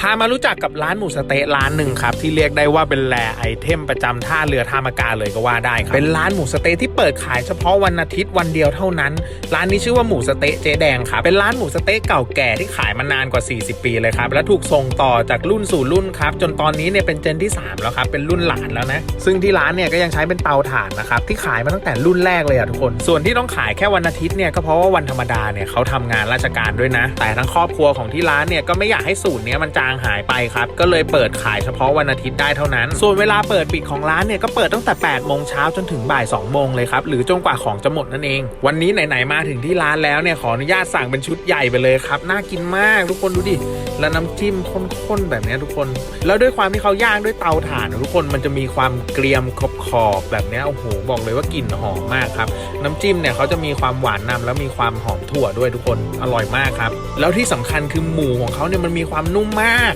พามารู้จักกับร้านหมูสะเต๊ะร้านหนึ่งครับ ที่เรียกได้ว่าเป็นแหล่ไอเทมประจำท่าเรือท่ามะกาเลยก็ว่าได้ครับ เป็นร้านหมูสะเต๊ะที่เปิดขายเฉพาะวันอาทิตย์วันเดียวเท่านั้น ร้านนี้ชื่อว่าหมูสะเต๊ะเจ๊แดงครับเป็นร้านหมูสะเต๊ะเก่าแก่ที่ขายมานานกว่า 40 ปีเลยครับและถูกส่งต่อจากรุ่นสู่รุ่นครับจนตอนนี้เนี่ยเป็นเจนที่ 3 แล้วครับเป็นรุ่นหลานแล้วนะซึ่งที่ร้านเนี่ยก็ยังใช้เป็นเตาถ่านนะครับที่ขายมาตั้งแต่รุ่นแรกเลยอะทุกคน ส่วนที่ต้องขายแค่วันอาทิตย์เนี่ยก็เพราะว่าวันธรรมดาเนี่ยเขาทำงานราชการด้วยนะ แต่ทั้งครอบครัวของที่ร้านเนี่ยก็ไม่อยากให้สูตรเนี้ยมันจางหายไปครับ ก็เลยเปิดขายเฉพาะวันอาทิตย์ได้เท่านั้น ส่วนเวลาเปิดปิดของร้านเนี่ยก็เปิดตั้งแต่8โมงเช้าจนถึงบ่าย2โมงเลยครับหรือจนกว่าของจะหมดนั่นเอง วันนี้ไหนๆมาถึงที่ร้านแล้วเนี่ยขออนุญาตสั่งเป็นชุดใหญ่ไปเลยครับน่ากินมากทุกคนดูดิแล้วน้ำจิ้มข้นๆแบบนี้ทุกคน แล้วด้วยความที่เขาย่างด้วยเตาถ่าน ทุกคนมันจะมีความเกรียมขอบๆแบบนี้โอ้โหบอกเลยว่ากลิ่นหอมมากครับน้ำจิ้มเนี่ยเขาจะมีความหวานนำแล้วมีความหอมถั่วด้วยทุกคนอร่อยมากครับแล้วที่สำคัญคือหมูของเขาเนี่ยมันมีความนุ่มมาก